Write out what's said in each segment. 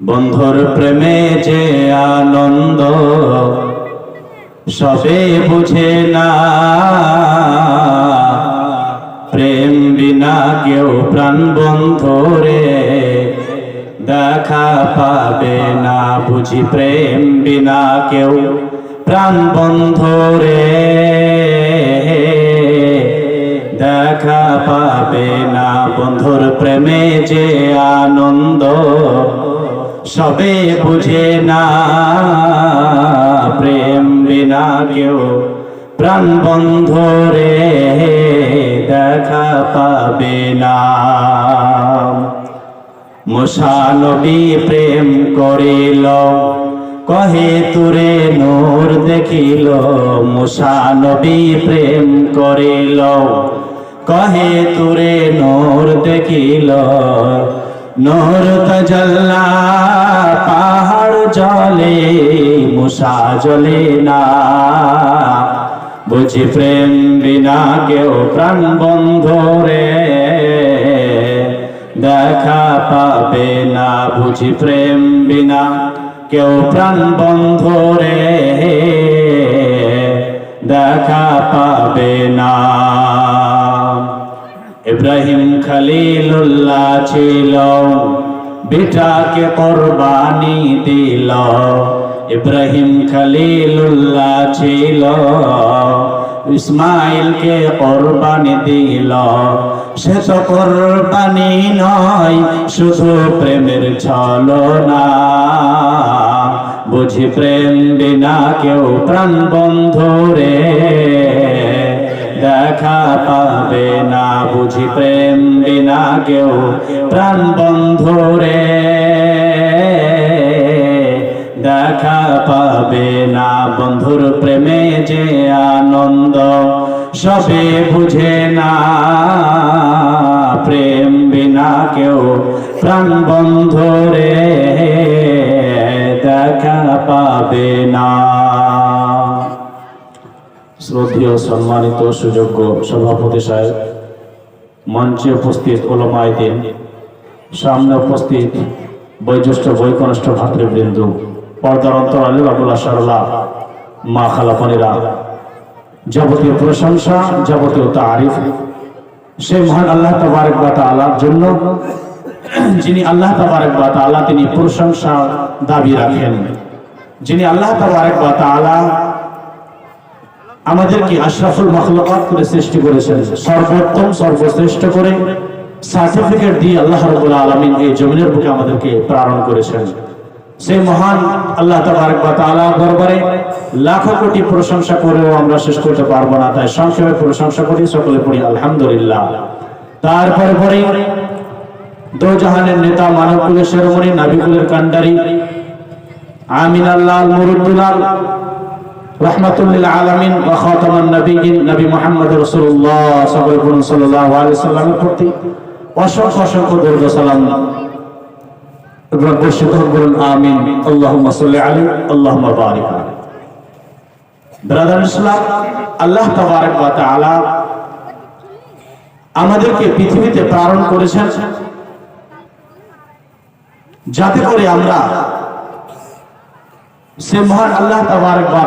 বন্ধুর প্রেমে যে আনন্দ, সবে বুঝে না। প্রেম বিনা কেউ প্রাণ বন্ধুরে দেখা পাবে না। বুঝি প্রেম বিনা কেউ প্রাণ বন্ধুরে দেখা পাবে না। বন্ধুর প্রেমে যে আনন্দ সবে বুঝে না, প্রেম বিনা কেউ প্রাণ বন্ধুরে দেখা পাবে না। মুসানবী প্রেম করিল, কহে তুরে নূর দেখিল। মুসানবী প্রেম করিল, কহে তুরে নূর দেখিল। নূর তজল্লা, পাহাড় জলে মুসা জলে না। বুঝি প্রেম বিনা কেউ প্রাণ বন্ধ রে দেখা পাবে না। বুঝি প্রেম বিনা কেউ প্রাণ বন্ধ রে দেখা পাবে না। ইব্রাহিম খলিলুল্লাহ ছিল। বেটাকে কোরবানি দিল। ইব্রাহিম খলিলুল্লাহ ছিল। ইসমাইলকে কোরবানি দিল। সে তো কোরবানি নয়, শুধু প্রেমের ছলনা। বুঝি প্রেম বিনা কেউ প্রাণ বন্ধুরে দেখা পাবে না বুঝি প্রেম বিনা কেউ প্রাণ বন্ধুরে দেখা পাবে না বন্ধুর প্রেমে যে আনন্দ, সবে বুঝে না প্রেম বিনা কেউ প্রাণ বন্ধুরে দেখা পাবে না। শ্রদ্ধেয় সম্মানিত সুযোগ্য সভাপতি সাহেব, মঞ্চে উপস্থিত ওলমায় দিন সামনে উপস্থিত বয়োজ্যেষ্ঠ বৈকনিষ্ঠ ভাতৃবৃন্দ, পর্দার অন্তরালে বাবুল্লাহ সারলা মা খালাপানিরা যাবতীয় প্রশংসা, যাবতীয় তারিফ, সেই মহান আল্লাহ তাবারেক বা তাআলার জন্য যিনি আল্লাহ তাবারেক বা তাআলা তিনি প্রশংসা দাবি রাখেন। যিনি আল্লাহ তাবারেক বা তাআলা আমাদেরকে আশরাফুল মখলুকাত করে সৃষ্টি করেছেন। সর্বোত্তম, সর্বশ্রেষ্ঠ করে সার্টিফিকেট দিয়ে আল্লাহ রাব্বুল আলামিন এই জমিনের বুকে আমাদেরকে প্রারণ করেছেন। সেই মহান আল্লাহ দরবারে লাখো কোটি প্রশংসা করেও আমরা শেষ করতে পারব না। তাই সংক্ষেপে প্রশংসা করি, সকলে পড়ি, আলহামদুলিল্লাহ। তারপরে পরে দো জাহানের নেতা মানব কুলের শিরোমণি নাবিকুলের কান্ডারি আমিন আল্লাহ মুরুদ্দুলাল সাল্লি আল্লাহ তাআলা আমাদেরকে পৃথিবীতে প্রেরণ করেছেন। যাতে করে আমরা সে মহান আল্লাহ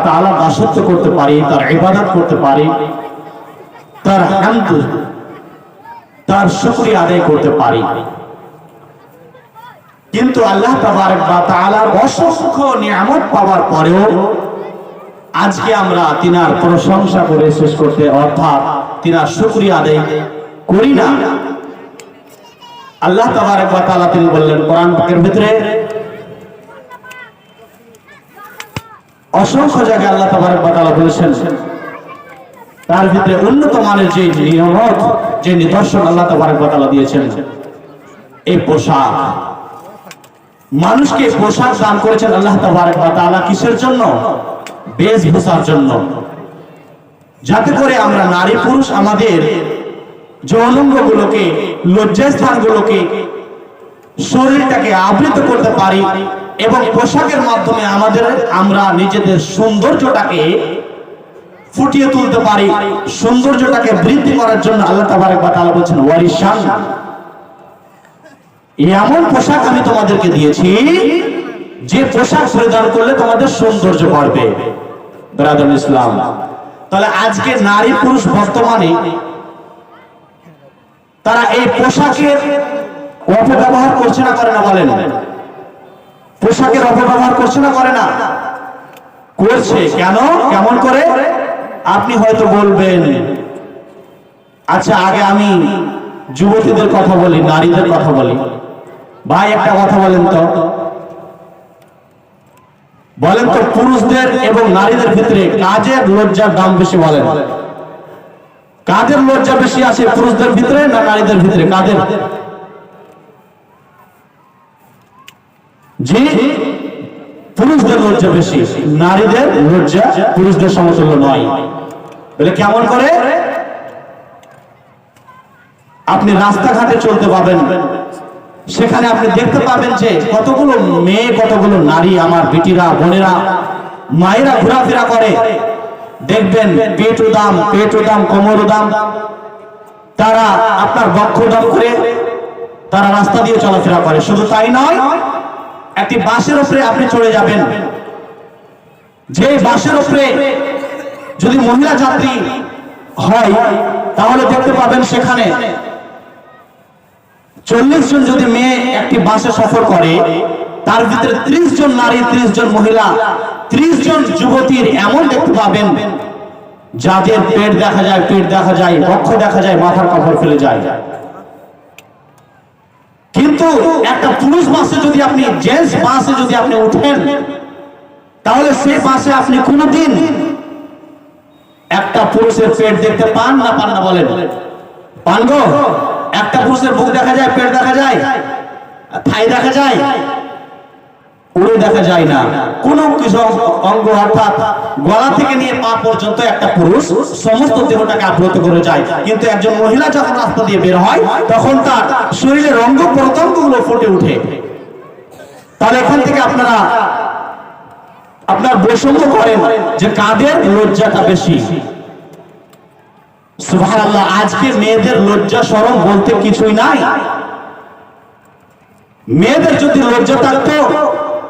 তাআলা দাসত্ব করতে পারি, তার ইবাদত করতে পারি, তার হামদ, তার শুকরিয়া আদায় করতে পারি। কিন্তু আল্লাহ তাআলার অসংখ্য নিয়ামত পাওয়ার পরেও আজকে আমরা তিনার প্রশংসা করে শেষ করতে অর্থাৎ তিনার শুকরিয়া আদায় করি না। আল্লাহ ওয়া তিনি বললেন, কোরআন পাকের ভিতরে অসংখ্য জায়গায় আল্লাহ তাবারক ওয়া তাআলা বলেছেন, তার ভিতরে উন্নত মানের যে নিয়ামত যে নিদর্শন আল্লাহ তাবারক ওয়া তাআলা দিয়েছেন, এই পোশাক। মানুষকে পোশাক দান করেছেন আল্লাহ তাবারক ওয়া তাআলা কিসের জন্য? বেশভূষার জন্য। যাতে করে আমরা নারী পুরুষ আমাদের যৌনঙ্গগুলোকে লজ্জাস্থানগুলোকে, শরীরটাকে আবৃত করতে পারি এবং পোশাকের মাধ্যমে আমাদের আমরা নিজেদের সৌন্দর্যটাকে ফুটিয়ে তুলতে পারি, সৌন্দর্যটাকে বৃদ্ধি করার জন্য আল্লাহ তাআলা বলছেন, ওয়ারিশান। এমন পোশাক আমি তোমাদেরকে দিয়েছি, যে পোশাক পরিধান করলে তোমাদের সৌন্দর্য বাড়বে। ব্রাদার ইসলাম, তাহলে আজকে নারী পুরুষ বর্তমানে তারা এই পোশাকের অপব্যবহার করছে না করে না বলেন? পোশাকের অপব্যবহার করছে না, করে না? করছে। কেন? কেমন করে? আপনি হয়তো বলবেন আচ্ছা আগে আমি যুবতীদের কথা বলি, নারীদের কথা বলি। ভাই, একটা কথা বলেন তো। বলেন তো, পুরুষদের এবং নারীদের ভিতরে কাজের লজ্জার দাম বেশি বলেন। কাদের লজ্জা বেশি আছে পুরুষদের ভিতরে না নারীদের ভিতরে? কাদের? জি পুরুষদের লজ্জা বেশি, নারীদের লজ্জা পুরুষদের সমতুল্য নয়। বলে কেমন করে? আপনি রাস্তাঘাটে চলতে পাবেন সেখানে আপনি দেখতে পাবেন যে কতগুলো মেয়ে, কতগুলো নারী আমার বিটিরা, বোনেরা, মায়েরা ঘোরাফেরা করে। দেখবেন পেট দাম পেট দাম কোমর দাম। তারা আপনার বক্ষ দাম করে তারা রাস্তা দিয়ে চলাফেরা করে। শুধু তাই নয় একটি বাসের উপরে আপনি চলে যাবেন। যে বাসের উপরে যদি মহিলা যাত্রী হয়, তাহলে দেখতে পাবেন সেখানে চল্লিশ জন যদি মেয়ে একটি বাসে সফর করে, তার ভিতরে ত্রিশ জন নারী, ত্রিশ জন মহিলা, ত্রিশ জন যুবতীর এমন দেখতে পাবেন, যাদের পেট দেখা যায়, পেট দেখা যায়, বক্ষ দেখা যায়, মাথার কাপড় ফেলে যায়। কিন্তু একটা পুরুষ বাসে যদি আপনি, জেন্টস বাসে যদি আপনি উঠেন তাহলে সে বাসে আপনি কোনোদিন একটা পুরুষের পেট দেখতে পান না পান না বলেন? পান গো? একটা পুরুষের বুক দেখা যায়, পেট দেখা যায় থাই দেখা যায় উড়ে দেখা যায় না। কোন কিছু অঙ্গ অর্থাৎ গলা থেকে নিয়ে পা পর্যন্ত একটা পুরুষ সমস্ত দেহটাকে আপ্লুত করে যায়। কিন্তু একজন মহিলা যখন রাস্তা দিয়ে বের হয়, তখন তার শরীরের অঙ্গ প্রত্যঙ্গগুলো ফুটে ওঠে। তাহলে এখান থেকে আপনারা আপনার বৈষম্য করেন যে কাদের লজ্জাটা বেশি। সুবহানাল্লাহ, আজকে মেয়েদের লজ্জা শরম বলতে কিছুই নাই। মেয়েদের যদি লজ্জা থাকতো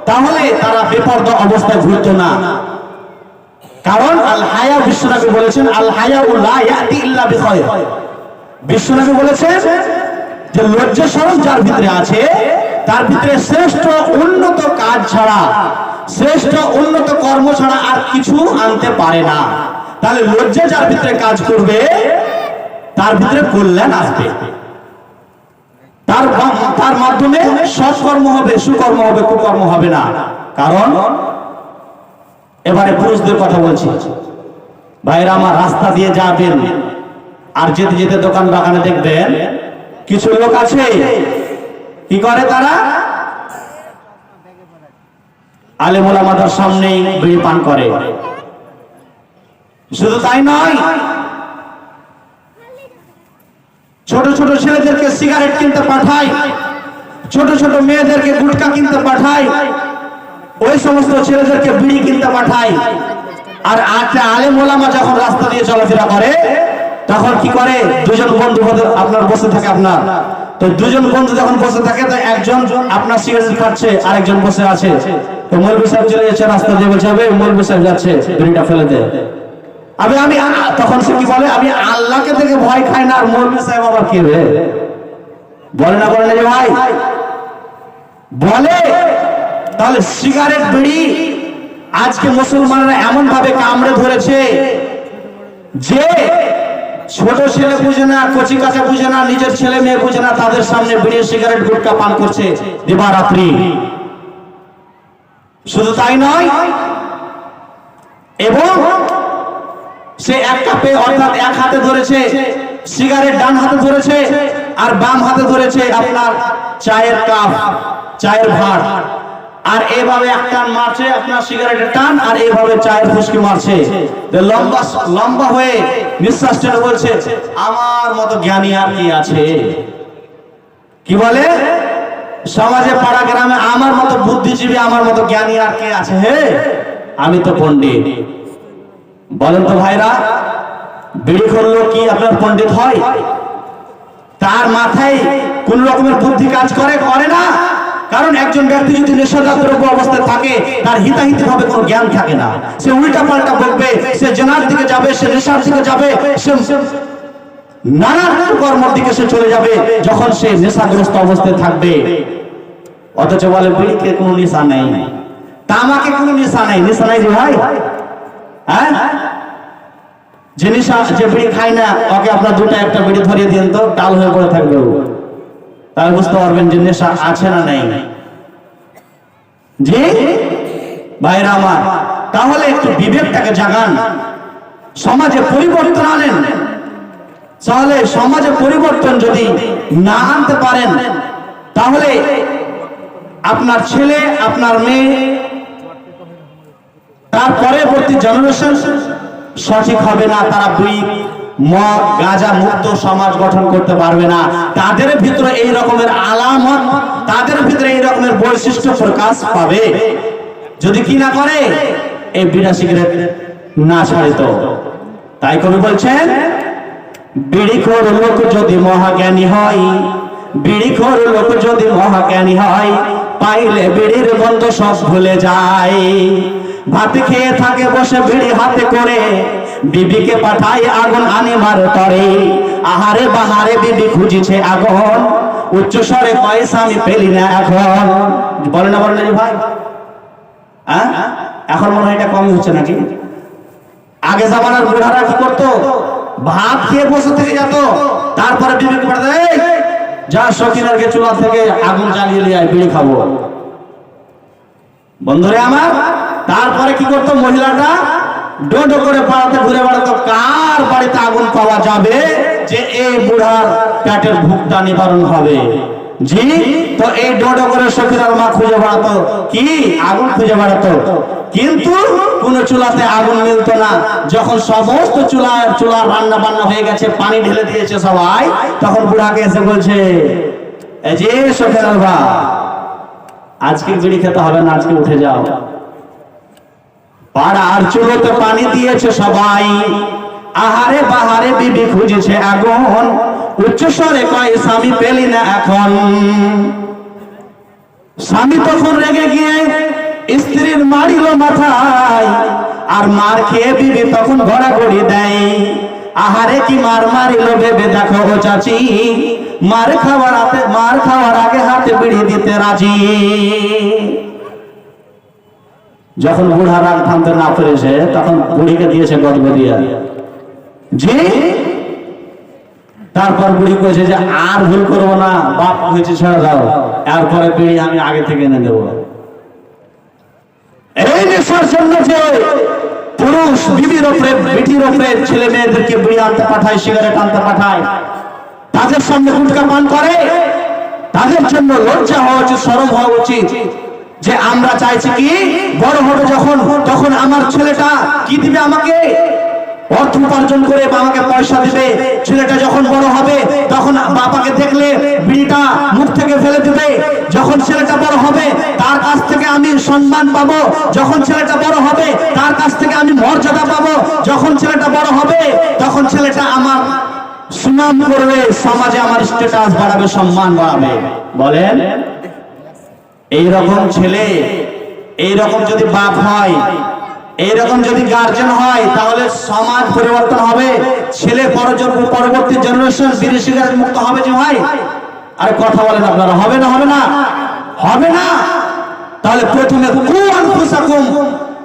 তাহলে তারা বেপর্দা অবস্থায় ঘুরতো না। কারণ আল হায়া বিশ্বনবী বলেছেন আল হায়া বিশ্বনবী বলেছেন যে লজ্জা শরম যার ভিতরে আছে, তার ভিতরে শ্রেষ্ঠ উন্নত কাজ ছাড়া, শ্রেষ্ঠ উন্নত কর্ম ছাড়া আর কিছু আনতে পারে না। তাহলে লজ্জা যার ভিতরে কাজ করবে, তার ভিতরে কল্যাণ আসবে। তার তার মাধ্যমে সৎকর্ম হবে, সুকর্ম হবে, কুকর্ম হবে না। কারণ এবারে পুরুষদের কথা বলছি। ভাইরা আমার রাস্তা দিয়ে যাবেন, আর যেতে যেতে দোকান বাগানে দেখবেন কিছু লোক আছে। কি করে তারা? আলেমুল আমাদের সামনেই বিড়ি পান করে। শুধু তাই নয় ছোট ছোট ছেলেদেরকে সিগারেট কিনতে পাঠায়। ছোট ছোট মেয়েদেরকে গুটকা কিনতে পাঠায়। ওই সমস্ত ছেলেদেরকে বিড়ি কিনতে পাঠায়। আর একটা আলেম ওলামা যখন রাস্তা দিয়ে চলাফেরা করে তখন কি করে? দুজন বন্ধু আপনার বসে থাকে আপনার। তো দুজন বন্ধু যখন বসে থাকে তো একজন আপনার সিগারেট খাচ্ছে আর একজন বসে আছে। তো মৌলবী সাহেব চলে যাচ্ছে রাস্তা দিয়ে বলছে "আবে, মৌলবী সাহেব যাচ্ছে। বিড়িটা ফেলে দে আমি আমি তখন সে কি বলে? আমি আল্লাহকে থেকে ভয় খাই না, আর মৌলবী সাহেব আবার কি রে? বলে না, বলে যে ভাই। বলে, তাহলে সিগারেট বিড়ি আজকে মুসলমানরা এমন ভাবে কামড়ে ধরেছে যে ছোট ছেলে বুঝে না, কচি কাঁচা বুঝে না, নিজের ছেলে মেয়ে বুঝে না, তাদের সামনে বিড়ি, সিগারেট, গুটকা পান করছে দিবারাত্রি। শুধু তাই নয়, এবং সে এক কাপে অর্থাৎ এক হাতে ধরেছে, সিগারেট ডান হাতে ধরেছে আর বাম হাতে ধরেছে আপনার চায়ের কাপ, চায়ের ভাত আর এভাবে এক টান মারছে আপনার সিগারেটের টান আর এভাবে চায়ের ফুসকি মারছে। লম্বা লম্বা হয়ে নিঃশ্বাস টেনে বলছে, আমার মতো জ্ঞানী আর কি আছে? কি বলে? সমাজে পাড়া গ্রামে আমার মতো বুদ্ধিজীবী, আমার মতো জ্ঞানী আর কে আছে হে? আমি তো পণ্ডিত। বলেন তো ভাইরা, বিড়ি করল কি আপনার পণ্ডিত হয়? তার মাথায় কোন রকমের বুদ্ধি কাজ করে করে না? কারণ একজন ব্যক্তি যদি নেশাদার দ্রব্য অবস্থায় থাকে, তার হিতাহিতি ভাবে কোনো জ্ঞান থাকে না। সে উল্টা পাল্টা বলবে সে জেনার দিকে যাবে, সে নেশার দিকে যাবে, সে নানান কর্মর দিকে সে চলে যাবে, যখন সে নেশাগ্রস্ত অবস্থায় থাকবে। অথচ বলে, বিড়িতে কোনো নেশা নেই। তামাকে কোনো নেশা নেই। নেশা নাই যে ভাই। হ্যাঁ? যে নেশা যে বিড়ি খায় না, ওকে আপনার দুটো একটা বিড়ি ধরিয়ে দিন তো, ডাল হয়ে পড়ে থাকবে ও। তাহলে বুঝতে পারবেন যে নেশা আছে না নেই। জি? ভাইরা আমার, তাহলে একটু বিবেকটাকে জাগান। সমাজে পরিবর্তন আনেন। তাহলে সমাজে পরিবর্তন যদি না আনতে পারেন, তাহলে আপনার ছেলে, আপনার মেয়ে তার পরবর্তী জেনারেশন সঠিক হবে না, তারা বুই মদ মুক্ত সমাজ গঠন করতে পারবে না। তাদের ভিতরে এই রকমের আলামত, তাদের ভিতরে এই রকমের বৈশিষ্ট্য প্রকাশ পাবে। যদি কি না করে, এই বিড়া সিগারেট না ছাড়িত। তাই কবি বলছেন বিড়িখোর লোক যদি মহাজ্ঞানী হয় বিড়িখোর লোক যদি মহাজ্ঞানী হয়, পাইলে বিড়ির গন্ধ সব ভুলে যায়। ভাত খেয়ে থাকে বসে বিড়ি হাতে করে। বিবিকে পাঠাই আগুন আনি মার তরে। আহারে বাহারে বিবি খুঁজিছে আগুন। উচ্চ স্বরে পয়সা আমি পেলি না এখন। বলে না বলে না ভাই। হ্যাঁ এখন মনে হয় এটা কমই হচ্ছে নাকি? আগে জামানার বুড়ারা কি করতো? ভাত খেয়ে বসে থেকে যেত। তারপরে পাঠাতে "এই, যা শখিনের গে চুলা থেকে আগুন জ্বালিয়ে নিয়ে বিড়ি খাব। বন্ধুরে আমার তারপরে কি করতো মহিলাটা? ডোডো করে পাড়াতে ঘুরে বেড়াতো। কার বাড়িতে আগুন পাওয়া যাবে? যে এই বুড়ার পেটের ভুকটা নিবারণ হবে। জি? তো এই ডোডো করে সখিরার মা খুঁজে বেড়াতো। কি? আগুন খুঁজে বেড়াতো। কিন্তু কোন চুলাতে আগুন মিলতো না। যখন সমস্ত চুলা চুলা রান্না বান্না হয়ে গেছে, পানি ঢেলে দিয়েছে সবাই, তখন বুড়াকে এসে বলছে, এই যে সখিরার বা আজকে বিড়ি খেতে হবে না, আজকে উঠে যাও। পাড়ার চুলোতে পানি দিয়েছে সবাই। আহারে বাহারে বিবি খুঁজেছে আগুন। উচ্চ স্বরে কয়, স্বামী পেলি না এখন। স্বামী তখন রেগে গিয়ে স্ত্রীর মারিল মাথায়, আর মার খেয়ে বিবি তখন ঘোরাঘড়ি দেয়। আহারে কি মার মারিল ভেবে দেখো ও চাচি, মার খাওয়ার হাতে মার খাওয়ার আগে হাতে বিড়ি দিতে রাজি। যখন বুড়া রাগ থামতে না পেরেছে তখন বুড়িকে দিয়েছে গদগদিয়া। জি? তারপর বুড়ি কয়েছে যে, আর ভুল করব না, বাপ হয়েছে, ছেড়ে দাও। এরপরে বিড়ি আমি আগে থেকে এনে দেবো। এই নেশার জন্য যে পুরুষ, বিবির ছেলে মেয়েদেরকে বিড়ি আনতে পাঠায়, সিগারেট আনতে পাঠায়, তাদের সামনে গুটকা পান করে, তাদের জন্য লজ্জা হওয়া উচিত সরম হওয়া উচিত। যে আমরা চাইছি কি, বড় হবে যখন, তখন আমার ছেলেটা কি দিবে আমাকে? অর্থ উপার্জন করে বাবাকে পয়সা দিবে। ছেলেটা যখন বড় হবে, তখন বাবাকে দেখলে বিড়িটা মুখ থেকে ফেলে দিবে। যখন ছেলেটা বড় হবে, তার কাছ থেকে আমি সম্মান পাবো। যখন ছেলেটা বড় হবে, তার কাছ থেকে আমি মর্যাদা পাবো। যখন ছেলেটা বড় হবে, তখন ছেলেটা আমার সুনাম করবে, সমাজে আমার স্ট্যাটাস বাড়াবে, সম্মান বাড়াবে। বলেন? এই রকম ছেলে এই রকম যদি বাপ হয় এই রকম যদি গার্জেন হয়, তাহলে সমাজ পরিবর্তন হবে, ছেলে পরবর্তী জেনারেশন বিড়ি সিগারেট মুক্ত হবে যে ভাই। আরে কথা বলেন আপনারা, হবে না হবে না? হবে না? তাহলে প্রথমে কু আনফুসাকুম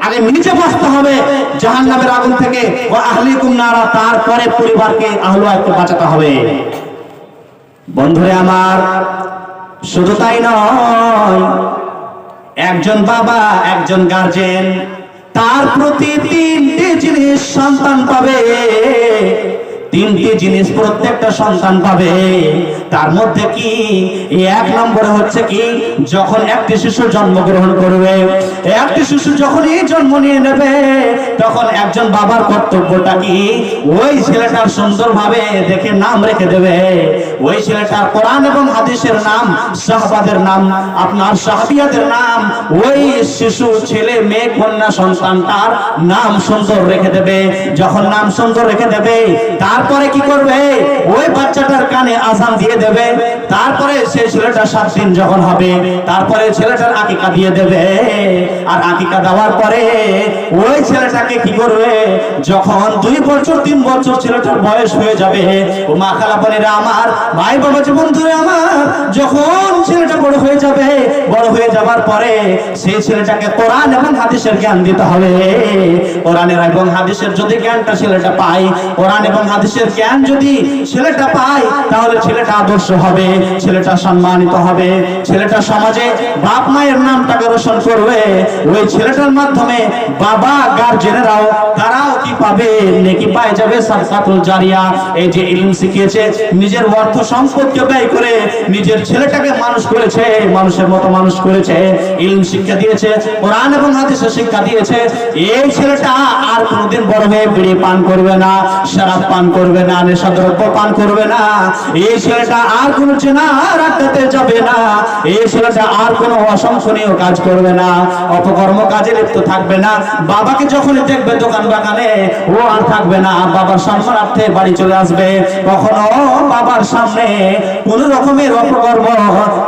আগে নিচে বাঁচতে হবে, জাহান্নামের আগুন থেকে। ও আহলিকুম নারা, তারপরে পরিবারকে আহলুয়াকে বাঁচাতে হবে। বন্ধুরে আমার শুধু তাই নয় একজন বাবা একজন গার্জেন তার প্রতি তিনটি জিনিস সন্তান পাবে। তিনটি জিনিস প্রত্যেকটা সন্তান পাবে। তার মধ্যে কি? এক নম্বরে হচ্ছে কি, যখন একটি শিশু জন্মগ্রহণ করবে, একটি শিশু যখনই জন্ম নিয়ে নেবে, তখন একজন বাবার কর্তব্যটা কি? ওই ছেলেটার সুন্দরভাবে দেখে নাম রেখে দেবে। ওই ছেলেটার কোরআন এবং হাদিসের নাম, সাহাবাদের নাম, আপনার সাহাবিয়াদের নাম, ওই শিশু, ছেলে, মেয়ে, কন্যা সন্তানটার নাম সুন্দর রেখে দেবে। যখন নাম সুন্দর রেখে দেবে তারপরে কি করবে? ওই বাচ্চাটার কানে আজান দিয়ে দেবে। তারপরে সেই ছেলেটা সাত দিন যখন হবে, তারপরে ছেলেটার আকিকা দিয়ে দেবে। আর আকিকা দেওয়ার পরে ওই ছেলেটাকে কি করবে? যখন দুই বছর, তিন বছর ছেলেটার বয়স হয়ে যাবে, ও মা খালাপানিরা আমার, ভাই বাবা যে বন্ধুরা আমার, যখন ছেলেটা বড় হয়ে যাবে, বড় হয়ে যাবার পরে সেই ছেলেটাকে কোরআন এবং হাদিসের জ্ঞান দিতে হবে। কোরআনের এবং হাদিসের যদি জ্ঞানটা ছেলেটা পায়, কোরআন এবং হাদিসের জ্ঞান যদি ছেলেটা পায়, তাহলে ছেলেটা আদর্শ হবে, ছেলেটা সম্মানিত হবে। ছেলেটা সমাজে বাপ মায়ের নামটাকে রোশন করবে। ওই ছেলেটার মাধ্যমে বাবা গার্জেনেরাও তারাও কি পাবে? নেকি পায় যাবে সাদকাতুল জারিয়া। এই যে ইলম শিখিয়েছে, নিজের অর্থ সম্পদকে ব্যয় করে নিজের ছেলেটাকে মানুষ করেছে, মানুষের মতো মানুষ করেছে। ইলম শিক্ষা দিয়েছে, কোরআন এবং হাদিসের শিক্ষা দিয়েছে, এই ছেলেটা আর কোনোদিন বড় হয়ে বিড়ি পান করবে না, শরাব পান করবে না, নেশাদ্রব্য পান করবে না। এই ছেলেটা আর কোনো চেনা রাখতে যাবে না। এই ছেলেটা আর কোনো অসংসনীয় কাজ করবে না। অপকর্ম কাজে লিপ্ত থাকবে না। বাবাকে যখনই দেখবে দোকান বাগানে, ও আর থাকবে না। বাবার সম্মানার্থে বাড়ি চলে আসবে। কখনো বাবার সামনে কোন রকমের অপকর্ম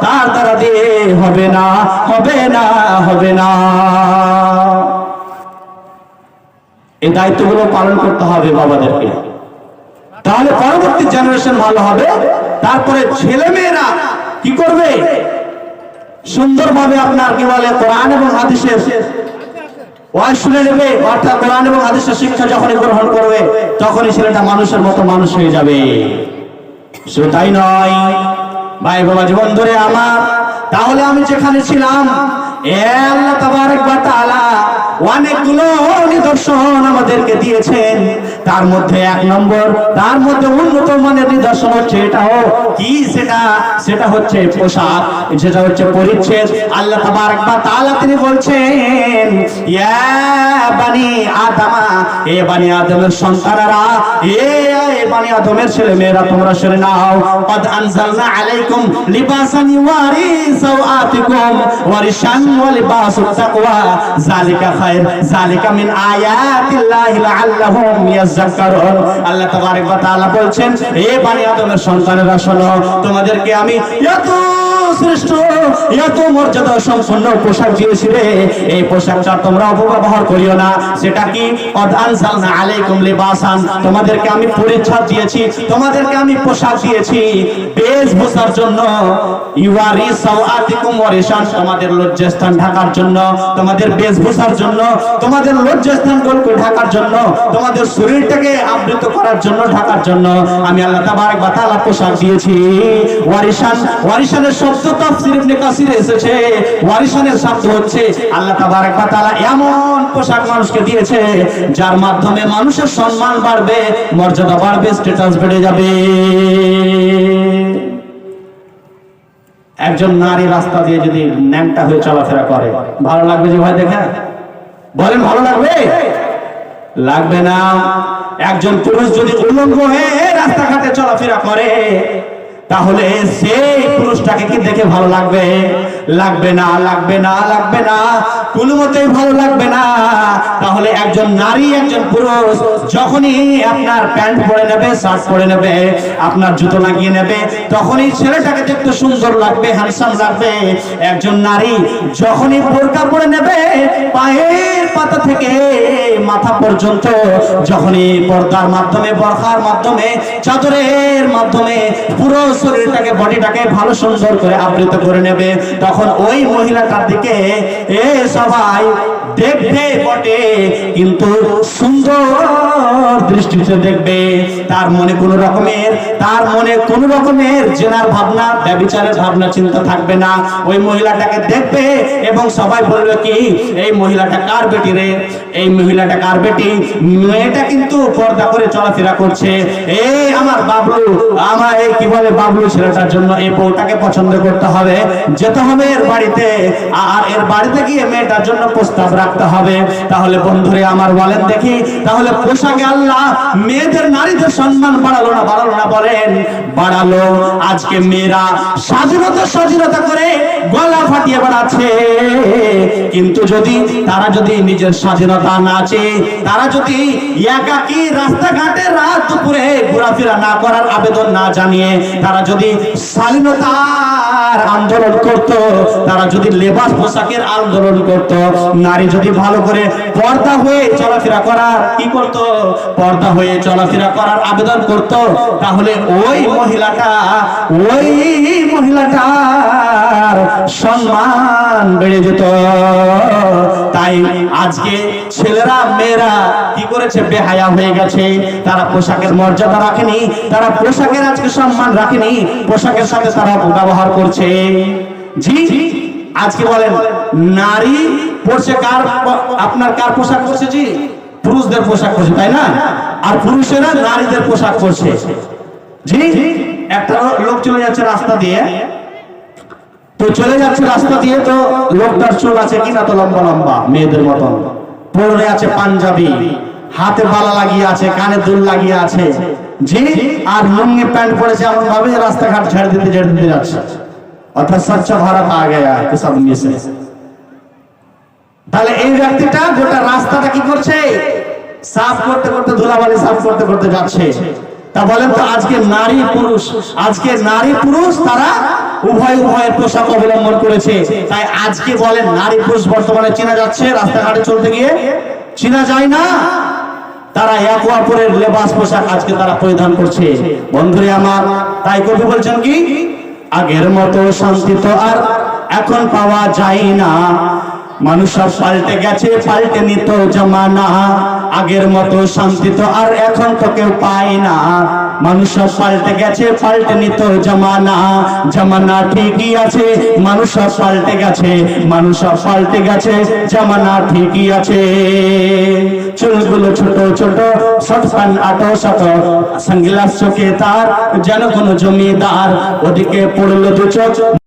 তার দ্বারা দিয়ে হবে না হবে না হবে না। এই দায়িত্বগুলো পালন করতে হবে বাবাদেরকে। তাহলে পরবর্তী জেনারেশন ভালো হবে। তারপরে ছেলে মেয়েরা কি করবে? সুন্দরভাবে আপনার কি বলে, কোরআন এবং হাদিসের ওয়াজ শুনে নেবে। অর্থাৎ কোরআন এবং হাদিসের শিক্ষা যখনই গ্রহণ করবে, তখনই ছেলেটা মানুষের মতো মানুষ হয়ে যাবে। শুধু তাই নয়, ভাই বাবা, জীবন ধরে আমার, তাহলে আমি যেখানে ছিলাম, এ আল্লাহ তাবারক ওয়া তাআলা অনেকগুলো নিদর্শন আমাদেরকে দিয়েছেন। তার মধ্যে এক নম্বর, তার মধ্যে উন্নত মানের নিদর্শন হচ্ছে এটাও কি? সেটা সেটা হচ্ছে পোশাক, সেটা হচ্ছে পরিচ্ছেদ। আল্লাহ একবার তিনি বলছেন, ইয়া এ আদমের এ আদমের ছেলে মেয়েরা তোমরা শুনে নাও। আলাইকুম লিবাসান ইউয়ারি সাওআতিকুম ওয়া পায় তোমাদেরকে আমি পোশাক এই পোশাকটা তোমরা অপব্যবহার করিও না। সেটা কি? তোমাদেরকে আমি পরিচ্ছদ দিয়েছি, তোমাদেরকে আমি পোশাক দিয়েছি। বেশভূষার জন্য তোমাদের লজ্জাস্থান ঢাকার জন্য, তোমাদের বেশভূষার জন্য তোমাদের লজ্জাস্থানগুলোকে ঢাকার জন্য, তোমাদের শরীরটাকে আবৃত করার জন্য ঢাকার জন্য আমি আল্লাহ তাবারক ওয়া তাআলা পোশাক দিয়েছি। ওয়ারিশান, ওয়ারিশানের শব্দ তাফসীর ইবনে কাসিরে এসেছে। ওয়ারিশানের শব্দ হচ্ছে, আল্লাহ তাবারক ওয়া তাআলা এমন পোশাক মানুষকে দিয়েছে, যার মাধ্যমে মানুষের সম্মান বাড়বে, মর্যাদা বাড়বে স্ট্যাটাস বেড়ে যাবে। একজন নারী রাস্তা দিয়ে যদি ন্যাংটা হয়ে চলাফেরা করে, ভালো লাগবে যে ভাই দেখেন? বলেন, ভালো লাগবে? লাগবে না। একজন পুরুষ যদি উলঙ্গ হয়ে রাস্তাঘাটে চলাফেরা করে, তাহলে সেই পুরুষটাকে কি দেখে ভালো লাগবে? লাগবে না লাগবে না লাগবে না। কোনো মতেই ভালো লাগবে না। তাহলে একজন নারী, একজন পুরুষ যখনই আপনার প্যান্ট পরে নেবে, শার্ট পরে নেবে, আপনার জুতো লাগিয়ে নেবে, তখনই ছেলেটাকে দেখতে সুন্দর লাগবে হ্যান্ডসাম লাগবে। একজন নারী যখনই বোরকা পরে নেবে, পায়ের পাতা থেকে মাথা পর্যন্ত যখনই পর্দার মাধ্যমে, বরখার মাধ্যমে, চাদরের মাধ্যমে পুরো শরীরটাকে বডিটাকে ভালো সুন্দর করে আবৃত করে নেবে তখন ওই মহিলাটার দিকে এ সবাই দেখবে বটে, কিন্তু সুন্দর দৃষ্টিতে দেখবে। তার মনে কোনো রকমের, তার মনে কোনো রকমের জেনার ভাবনা, ব্যবিচারের ভাবনা, চিন্তা থাকবে না। ওই মহিলাটাকে দেখবে এবং সবাই বলবে কি, এই মহিলাটা কার বেটি রে? এই মহিলাটা কার বেটি? মেয়েটা কিন্তু পর্দা করে চলাফেরা করছে। এই আমার বাবলু আমার এই কি বলে বাবলু ছেলেটার জন্য এই বউটাকে পছন্দ করতে হবে। যেতে হবে এর বাড়িতে। আর এর বাড়িতে গিয়ে মেয়েটার জন্য প্রস্তাব রাখতে হবে। তাহলে বন্ধুরে, আমার বলেন দেখি, তাহলে পোশাকে আল্লাহ মেয়েদের নারীদের সম্মান বাড়ালো না বাড়ালো না বলেন? বাড়ালো। আজকে মেয়েরা স্বাধীনতা স্বাধীনতা করে গলা ফাটিয়ে বেড়াচ্ছে। কিন্তু যদি তারা যদি নিজের স্বাধীনতা না আছে তারা যদি একাকি রাস্তাঘাটে রাত দুপুরে ঘোরাফেরা না করার আবেদন না জানিয়ে, তারা যদি স্বাধীনতার আন্দোলন করত, তারা যদি লেবাস পোশাকের আন্দোলন করত, নারী যদি ভালো করে পর্দা হয়ে চলাফেরা করার কি করত? পর্দা হয়ে চলাফেরা করার আবেদন করত। তাহলে ওই মহিলাটা, ওই মহিলাটার সম্মান বেড়ে যেত। তাই আজকে ছেলেরা, মেয়েরা কি করেছে? বেহায়া হয়ে গেছে। তারা পোশাকের মর্যাদা রাখেনি। তারা পোশাকের আজকে সম্মান রাখেনি। পোশাকের সাথে তারা ব্যবহার করছে। জি আজকে বলেন, নারী পড়ছে কার আপনার কার পোশাক পরছে জি? পুরুষদের পোশাক পরছে, তাই না? আর পুরুষেরা নারীদের পোশাক পরছে। জি? একটা লোক চলে যাচ্ছে রাস্তা দিয়ে। তো চলে যাচ্ছে রাস্তা দিয়ে, তো লোকটার চুল আছে কিনা তো লম্বা লম্বা, মেয়েদের মতন। পরে আছে পাঞ্জাবি, হাতে বালা লাগিয়ে আছে, কানে দুল লাগিয়ে আছে। জি? আর লুঙ্গি প্যান্ট পরেছে এমন ভাবে রাস্তাঘাট ছেড়ে দিতে ছেড়ে দিতে যাচ্ছে। অর্থাৎ স্বচ্ছ ভারত আ গয়া সব মিশে তাহলে এই ব্যক্তিটা গোটা রাস্তাটা কি করছে সাফ করতে করতে ধুলাবালি সাফ করতে করতে যাচ্ছে তা বলেন তো আজকে নারী পুরুষ আজকে নারী পুরুষ তারা উভয় উভয়ের পোশাক অবলম্বন করেছে তাই আজকে বলেন নারী পুরুষ বর্তমানে চেনা যাচ্ছে রাস্তাঘাটে চলতে গিয়ে চেনা যায় না তারা এক অপরের লেবাস পোশাক আজকে তারা পরিধান করছে। বন্ধুরে আমার, তাই কবি বলছেন কি? আগের মতো শান্তি তো আর এখন পাওয়া যায় না। মানুষ সব পাল্টে গেছে, পাল্টে নিত জমানা। আগের মতো শান্তি তো আর এখন তো কেউ পায় না। মানুষ পাল্টে গেছে, পাল্টে নিত জমানা। জমানা ঠিকই আছে, মানুষ পাল্টে গেছে, মানুষ পাল্টে গেছে, জমানা ঠিকই আছে। চুলগুলো ছোট ছোট শর্ট আটো, শত। সানগ্লাস চোখে তার, যেন কোনো জমিদার, ওদিকে পড়ল দু চোখ।